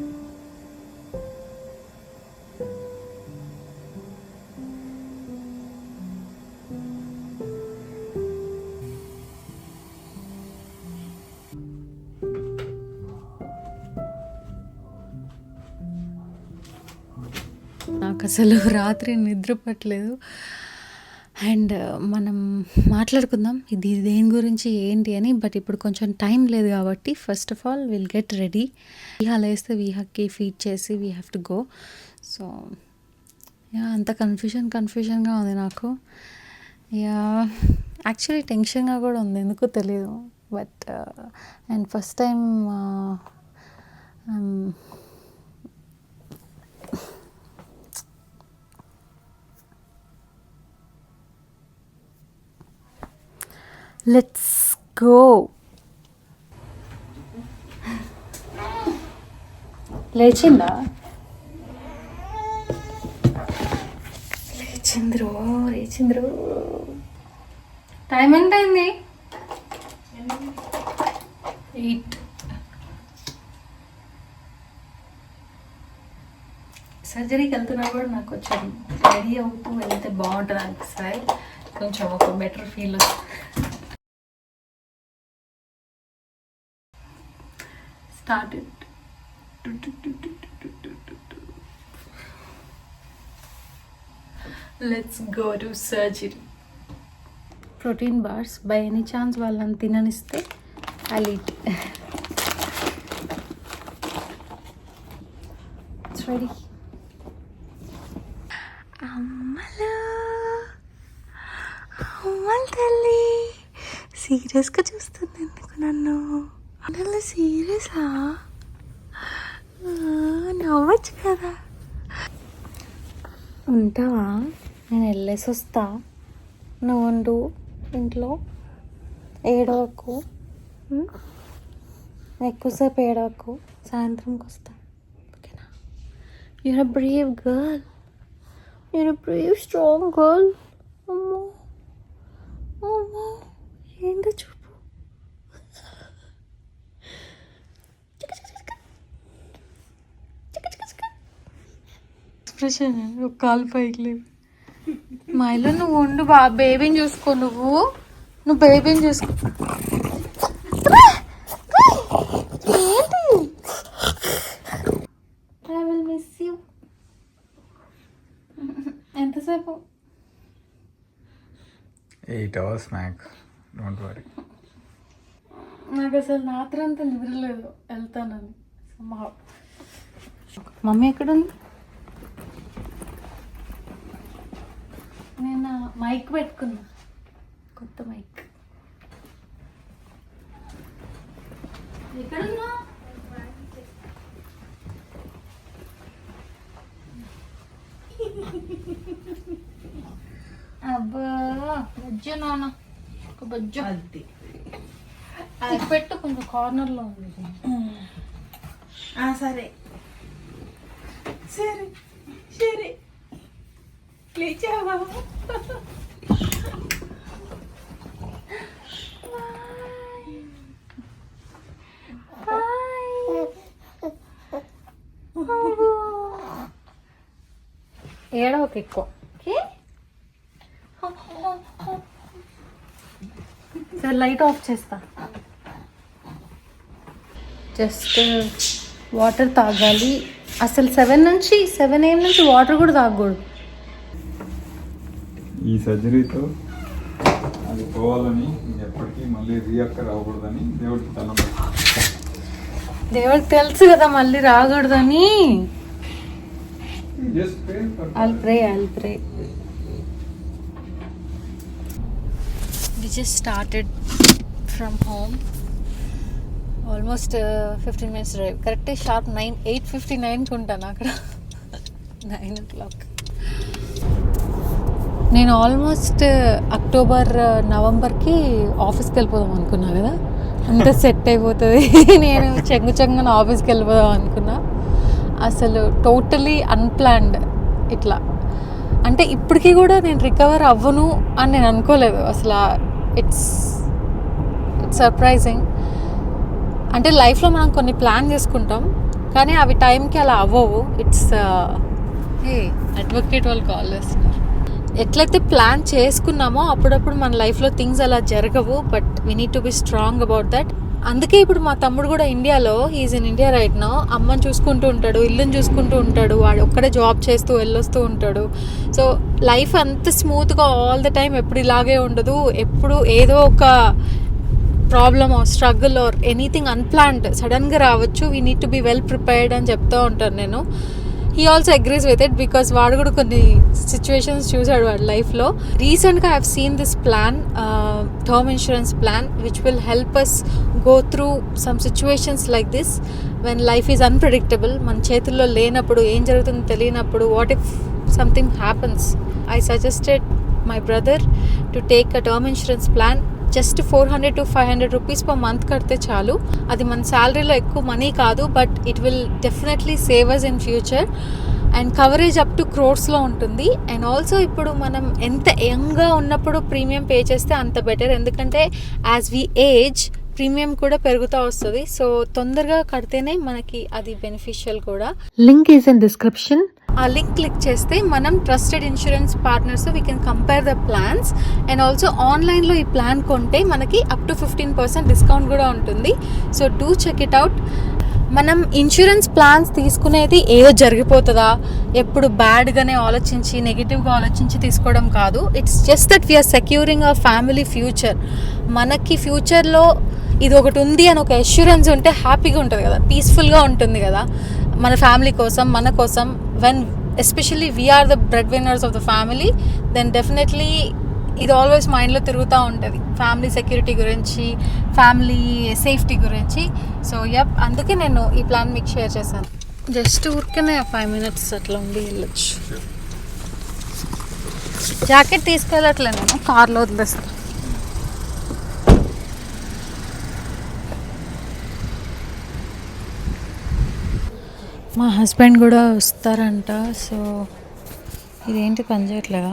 నాకు అసలు రాత్రి నిద్ర పట్టలేదు. అండ్ మనం మాట్లాడుకుందాం ఇది దేని గురించి ఏంటి అని బట్ ఇప్పుడు కొంచెం టైం లేదు కాబట్టి first of all will get ready Viha లేస్తే విహాకి ఫీడ్ చేసి we have to go so ya అంత కన్ఫ్యూజన్ కన్ఫ్యూజన్గా ఉంది నాకు. యా యాక్చువల్లీ టెన్షన్గా కూడా ఉంది ఎందుకో తెలియదు but and first time let's go లేచిందా? లేచింద్రో లేచింద్రో. టైం ఎంత అయింది ఎయిట్. సర్జరీకి వెళ్తున్నా కూడా నాకు కొంచెం రెడీ అవుతూ వెళ్తే బాగుంటుంది అనిపిస్తుంది. కొంచెం ఒక better feel started. Let's go to surgery. Protein bars by any chance వాళ్ళని తిననిస్తే ఇట్స్ రెడీ అమ్మలో అమ్మల తల్లి సీరియస్గా చూస్తుంది ఎందుకు నన్ను అమ్మలు సీరియసా నవ్వచ్చు కదా. ఉంటావా? నేను వెళ్ళేసి వస్తా నువ్వు ఉండు ఇంట్లో. ఏడవకు. ఎక్కువసేపు ఏడవకు. సాయంత్రంకి వస్తా ఓకేనా? You're a brave girl you're a brave strong girl అమ్మో అమ్మో ఏంటో చూపు ఎక్స్ప్రెషన్ ఒక కాలు పైకి లేవు. మా ఇల్లు నువ్వు ఉండు బా బేబీని చూసుకో నువ్వు. నువ్వు బేబీని చూసుకో. ఏంటి? ఐ విల్ మిస్ యూ ఎంతసేపు? Eight hours max don't worry నాకు అసలు రాత్రంతా నిద్రలేదు వెళ్తానని. మమ్మీ ఎక్కడుంది? నేను మైక్ పెట్టుకున్నా. కొత్త మైక్. ఎక్కడున్నా? అబ్బా బజ్జు నాన్న. ఒక బజ్జు. అది పెట్టు కొంచెం కార్నర్లో ఉంది. సరే. సరే. లేచావా ఏడవకు ఎక్కువ సరే లైట్ ఆఫ్ చేస్తా. జస్ట్ వాటర్ తాగాలి. అసలు సెవెన్ నుంచి సెవెన్ ఏం నుంచి వాటర్ కూడా తాగకూడదు. ఈ సర్జరీతో అది పోవాలని ఎప్పటికీ మళ్ళీ రీఅక్కర్ అవ్వకూడదని దేవుడికి తలం దేవుడికి తెలుసు కదా మళ్ళీ రాకూడదని. Just pray for I'll pray, I'll pray. We just started from home. Almost fifteen minutes drive correct sharp nine eight fifty నైన్కి ఉంటాను అక్కడ. నైన్ ఓ క్లాక్ నేను ఆల్మోస్ట్ అక్టోబర్ నవంబర్కి ఆఫీస్కి వెళ్ళిపోదాం అనుకున్నా కదా. అంత సెట్ అయిపోతుంది. నేను చెంగు చెంగున ఆఫీస్కి వెళ్ళిపోదాం అనుకున్నా. అసలు టోటలీ అన్ప్లాన్డ్ ఇట్లా. అంటే ఇప్పటికీ కూడా నేను రికవర్ అవ్వను అని నేను అనుకోలేదు. అసలు ఇట్స్ ఇట్స్ సర్ప్రైజింగ్ అంటే లైఫ్లో మనం కొన్ని ప్లాన్ చేసుకుంటాం కానీ అవి టైంకి అలా అవ్వవు. ఇట్స్ ఏ అడ్వకేట్ వాళ్ళు కాల్ చేస్తున్నారు. ఎట్లయితే ప్లాన్ చేసుకున్నామో అప్పుడప్పుడు మన లైఫ్లో థింగ్స్ అలా జరగవు but we need to be strong about that అందుకే ఇప్పుడు మా తమ్ముడు కూడా ఇండియాలో is in India right now అమ్మని చూసుకుంటూ ఉంటాడు ఇల్లుని చూసుకుంటూ ఉంటాడు వాడు ఒక్కడే జాబ్ చేస్తూ వెళ్ళొస్తూ ఉంటాడు. సో లైఫ్ అంత స్మూత్గా ఆల్ ద టైం ఎప్పుడు ఇలాగే ఉండదు. ఎప్పుడు ఏదో ఒక problem or struggle or anything unplanned సడన్గా రావచ్చు. We need to be well prepared అని చెప్తూ ఉంటాను నేను. He also agrees with it because వాడు కూడా కొన్ని సిచ్యువేషన్స్ చూసాడు వాడు లైఫ్లో రీసెంట్గా have seen this plan term insurance plan which will help us go through some situations like this when life is unpredictable మన చేతుల్లో లేనప్పుడు ఏం జరుగుతుందో తెలియనప్పుడు what if something happens I suggested my brother to take a term insurance plan just four hundred to five hundred rupees per month కడితే చాలు. అది మన శాలరీలో ఎక్కువ మనీ కాదు but it will definitely save us in future and coverage up to క్రోర్స్లో ఉంటుంది. And also ఇప్పుడు మనం ఎంత యంగ్గా ఉన్నప్పుడు ప్రీమియం పే చేస్తే అంత బెటర్. ఎందుకంటే యాజ్ వి ఏజ్ ప్రీమియం కూడా పెరుగుతూ వస్తుంది. సో తొందరగా కడితేనే మనకి అది బెనిఫిషియల్ కూడా. లింక్ ఈజ్ ఇన్ డిస్క్రిప్షన్ ఆ లింక్ క్లిక్ చేస్తే మనం trusted insurance partners we can compare the plans and also ఆన్లైన్లో ఈ ప్లాన్ కొంటే మనకి up to fifteen percent discount కూడా ఉంటుంది. So do check it out మనం ఇన్సూరెన్స్ ప్లాన్స్ తీసుకునేది ఏదో జరిగిపోతుందా? ఎప్పుడు బ్యాడ్గానే ఆలోచించి నెగిటివ్గా ఆలోచించి తీసుకోవడం కాదు. It's just that we're securing our family future మనకి ఫ్యూచర్లో ఇది ఒకటి ఉంది అని ఒక అష్యూరెన్స్ ఉంటే హ్యాపీగా ఉంటుంది కదా. పీస్ఫుల్గా ఉంటుంది కదా. మన ఫ్యామిలీ కోసం మన కోసం when especially we're the breadwinners of the family then definitely ఇది ఆల్వేస్ మైండ్లో తిరుగుతూ ఉంటుంది. ఫ్యామిలీ సెక్యూరిటీ గురించి ఫ్యామిలీ సేఫ్టీ గురించి. సో యప్ అందుకే నేను ఈ ప్లాన్ మీకు షేర్ చేశాను. జస్ట్ ఊరికనే ఫైవ్ మినిట్స్ అట్లా ఉండి వెళ్ళొచ్చు. జాకెట్ తీసుకెళ్ళట్లే నేను కార్లో వదిలేస్తాను మా హస్బెండ్ కూడా వస్తారంట సో ఇదేంటి పని చేయట్లేదా?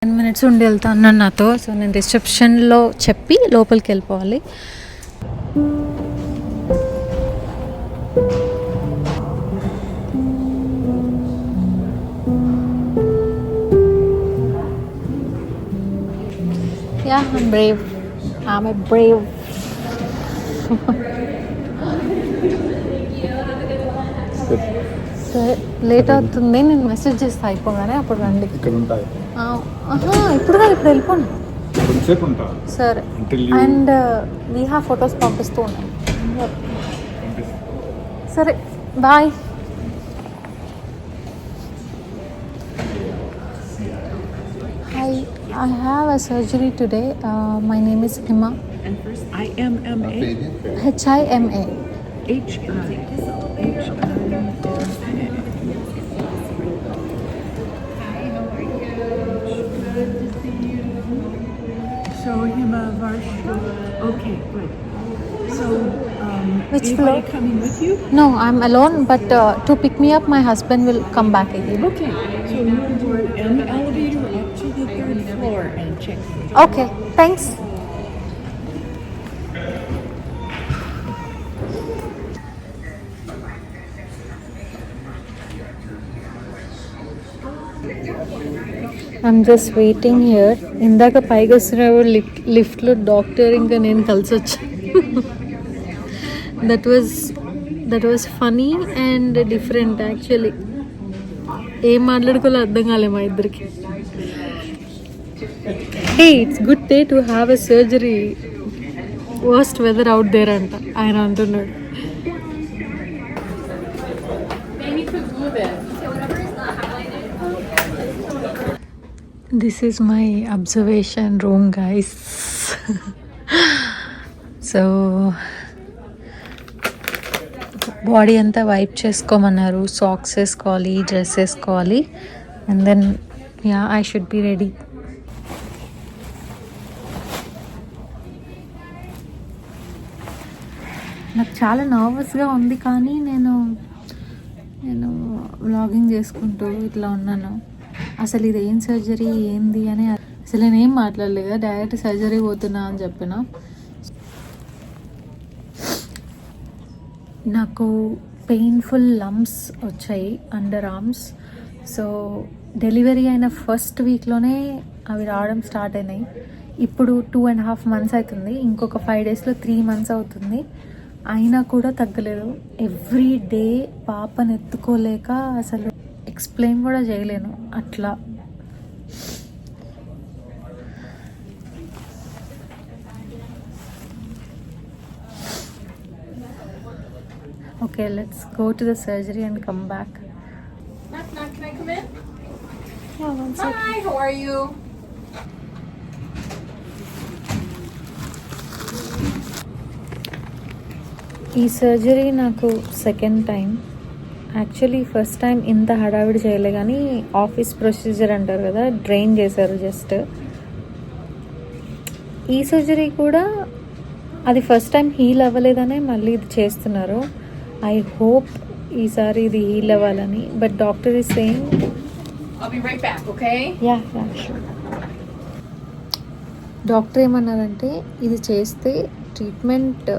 టెన్ మినిట్స్ ఉండి వెళ్తా అన్నాను నాతో సో నేను రిసెప్షన్లో చెప్పి లోపలికి వెళ్ళిపోవాలి. Ya I'm brave I'm a brave late అవుతుంది. నేను మెసేజ్ చేస్తా అయిపోగానే అప్పుడు రండి. ఇక్కడ ఉంటాయి ఇప్పుడు కాదు ఇప్పుడు వెళ్ళిపోండి కొంచెంసేపు ఉంటా. సరే. అండ్ వీ హ్యావ్ ఫొటోస్ పంపిస్తూ ఉన్నాను సరే bye. Hi I have a surgery today my name is Hima And first, I M M A? H I M A H Okay, good. So, um, Which anybody floor? coming with you? No, I'm alone, but uh, to pick me up, my husband will come back again. Okay. So you board in the elevator up to the third floor and check. Okay, thanks. I'm just waiting here ఇందాక పైకి వస్తున్న lift లిఫ్ట్లో doctor ఇంకా నేను కలిసి వచ్చాను that was that was funny and different actually ఏం మాట్లాడుకోవాలో అర్థం కాలే మా ఇద్దరికి. Hey it's good day to have a surgery worst weather out there అంట ఆయన అంటున్నాడు. This is my observation room guys so body అంతా వైప్ చేసుకోమన్నారు. సాక్స్ వేసుకోవాలి డ్రెస్ వేసుకోవాలి. And then ya I should be ready నాకు చాలా నర్వస్గా ఉంది కానీ నేను నేను వ్లాగింగ్ చేసుకుంటూ ఇట్లా ఉన్నాను. అసలు ఇది ఏం సర్జరీ ఏంది అని అసలు నేను మాట్లాడలేదు? కదా డైరెక్ట్ సర్జరీ పోతున్నా అని చెప్పిన. నాకు పెయిన్ఫుల్ లమ్స్ వచ్చాయి అండర్ ఆర్మ్స్ సో డెలివరీ అయిన ఫస్ట్ వీక్లోనే అవి రావడం స్టార్ట్ అయినాయి. ఇప్పుడు టూ అండ్ హాఫ్ మంత్స్ అవుతుంది. ఇంకొక ఫైవ్ డేస్లో త్రీ మంత్స్ అవుతుంది. అయినా కూడా తగ్గలేదు. ఎవ్రీ డే పాపను ఎత్తుకోలేక అసలు ఎక్స్ప్లెయిన్ కూడా చేయలేను. అట్లా. Okay let's go to the surgery and come back? Hi, how are you? ఈ సర్జరీ నాకు second time actually first time ఇంత హడావిడి చేయలే కానీ ఆఫీస్ ప్రొసీజర్ అంటారు కదా డ్రైన్ చేశారు జస్ట్ ఈ సర్జరీ కూడా అది ఫస్ట్ టైం హీల్ అవ్వలేదనే మళ్ళీ ఇది చేస్తున్నారు. ఐ హోప్ ఈసారి ఇది హీల్ అవ్వాలని but doctor is saying sure doctor ఏమన్నారంటే ఇది చేస్తే ట్రీట్మెంట్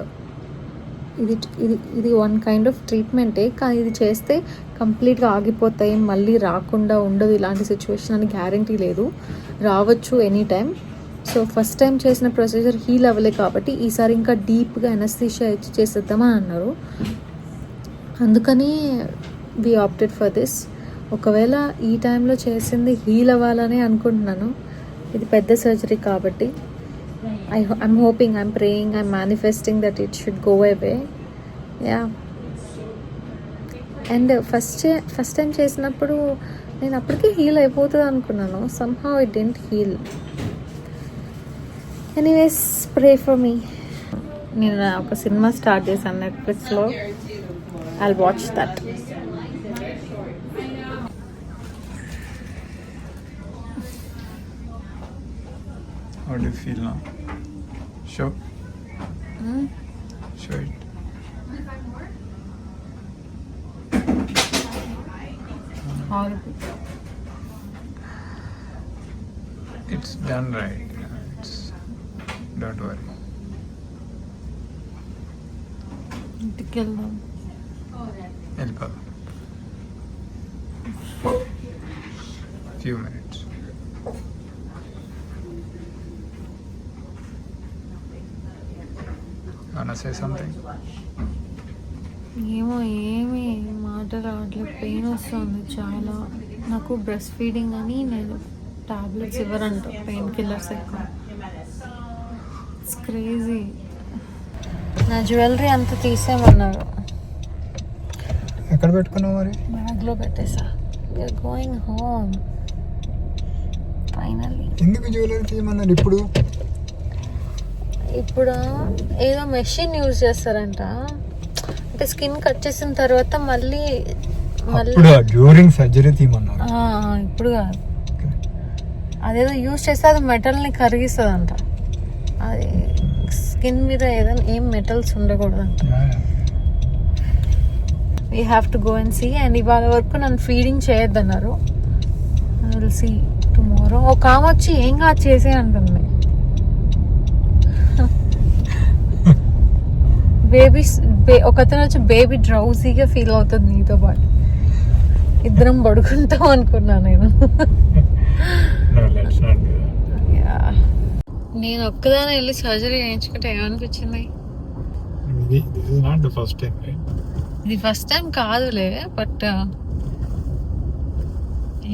ఇది ఇది ఇది వన్ కైండ్ ఆఫ్ ట్రీట్మెంటే కానీ ఇది చేస్తే కంప్లీట్గా ఆగిపోతాయి మళ్ళీ రాకుండా ఉండదు ఇలాంటి సిచ్యువేషన్ అని గ్యారంటీ లేదు. రావచ్చు any time so first time చేసిన ప్రొసీజర్ హీల్ అవ్వలే కాబట్టి ఈసారి ఇంకా డీప్గా ఎనస్థీషియా ఇచ్చి చేసేద్దామని అన్నారు. అందుకని వి ఆప్టెడ్ ఫర్ దిస్ ఒకవేళ ఈ టైంలో చేసింది హీల్ అవ్వాలని అనుకుంటున్నాను. ఇది పెద్ద సర్జరీ కాబట్టి. I, I'm hoping I'm praying I'm manifesting that it should go away. Ya and first first time చేసినప్పుడు నేను అప్పటికే హీల్ అయిపోతుంది అనుకున్నాను. Somehow it didn't heal anyways pray for me నేను ఒక సినిమా స్టార్ట్ చేశాను నెట్ఫ్లిక్స్లో I watch that How do you feel now? It's done right. It's don't worry. ఇంటికి వెళ్దాం వెళ్ళిపో few minutes Wanna say something? ఏమో ఏమి మాట రావట్లేదు పెయిన్ వస్తుంది చాలా. నాకు బ్రెస్ట్ ఫీడింగ్ అని నేను టాబ్లెట్స్ ఇవ్వరంట పెయిన్ కిల్లర్స్ ఎక్కువ. ఇట్స్ క్రేజీ నా జ్యువెలరీ అంతా తీసేయమన్నారు. ఎక్కడ పెట్టుకున్నావు మరి? బ్యాగ్లో పెట్టేసా. యూఆర్ గోయింగ్ హోమ్ ఫైనల్లీ ఎందుకు జ్యువెలరీ తీయమన్నారు ఇప్పుడు? ఇప్పుడు? ఏదో మెషిన్ యూజ్ చేస్తారంట. స్కిన్ కట్ చేసిన తర్వాత మళ్ళీ మళ్ళీ డ్యూరింగ్ సర్జరీ తీయమన్నారు. ఆ, ఇప్పుడు కాదు. అదేదో యూజ్ చేస్తే అది మెటల్ని కరిగిస్తుందంట. అది స్కిన్ మీద ఏదైనా ఏం metals ఉండకూడదంట. We have to go and see and ఇవాళ వరకు నన్ను ఫీడింగ్ చేయొద్దన్నారు. విల్ సీ టుమారో ఒక ఆమె వచ్చి ఏం కాదు చేసే అంటుంది. బేబీ ఒకతను వచ్చి బేబీ డ్రౌజీగా ఫీల్ అవుతుంది నీతో పాటు. ఇద్దరం పడుకుంటాం అనుకున్నా నేను. నేను ఒక్కదాని వెళ్ళి సర్జరీ చేయించుకుంటే ఏమనిపించింది? నాట్ ద ఫస్ట్ టైం ఇది ఫస్ట్ టైం కాదులే బట్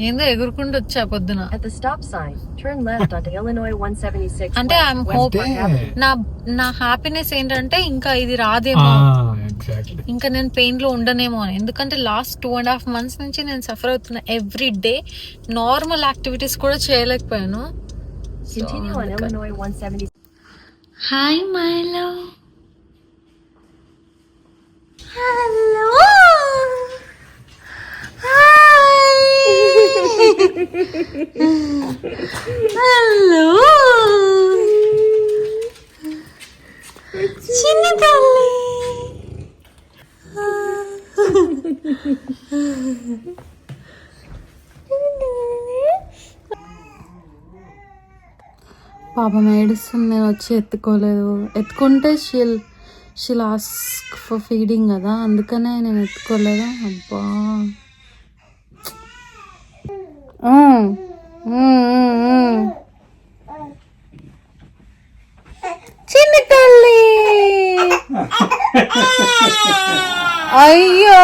ఏందో ఎగురుకుంటూ వచ్చా పొద్దున. At the stop sign, turn left onto Illinois 176. అంటే ఐఎమ్ హోప్. నా నా హ్యాపీనెస్ ఏంటంటే ఇంకా ఇది రాదేమో. ఎగ్జాక్ట్లీ ఇంకా నేను పెయిన్లో ఉండనేమో అని. ఎందుకంటే last two and half months నుంచి నేను సఫర్ అవుతున్నా ఎవ్రీ డే నార్మల్ యాక్టివిటీస్ కూడా చేయలేకపోయాను. Continue on Illinois 176. Hi Milo hello hello చిన్న తల్లి. పాపం ఏడుస్తుంది నేను వచ్చి ఎత్తుకోలేదు. ఎత్తుకుంటే she'll she ask for feeding కదా అందుకనే నేను ఎత్తుకోలేదు? అబ్బా. మ్మ్. మ్మ్, మ్మ్, మ్మ్. చిన్ని తల్లి. అయ్యో.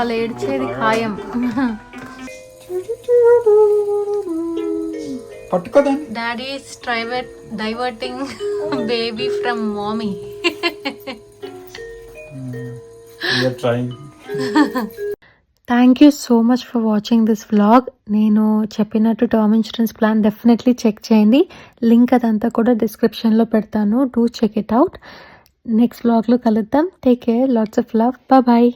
ఇవాళ ఏడ్చేది ఖాయం. Daddy driver diverting baby from mommy thank you so much for watching this vlog నేను చెప్పినట్టు term insurance plan definitely check చేయండి. లింక్ అదంతా కూడా డిస్క్రిప్షన్లో పెడతాను. Do check it out next వ్లాగ్లో కలుద్దాం. Take care lots of love bye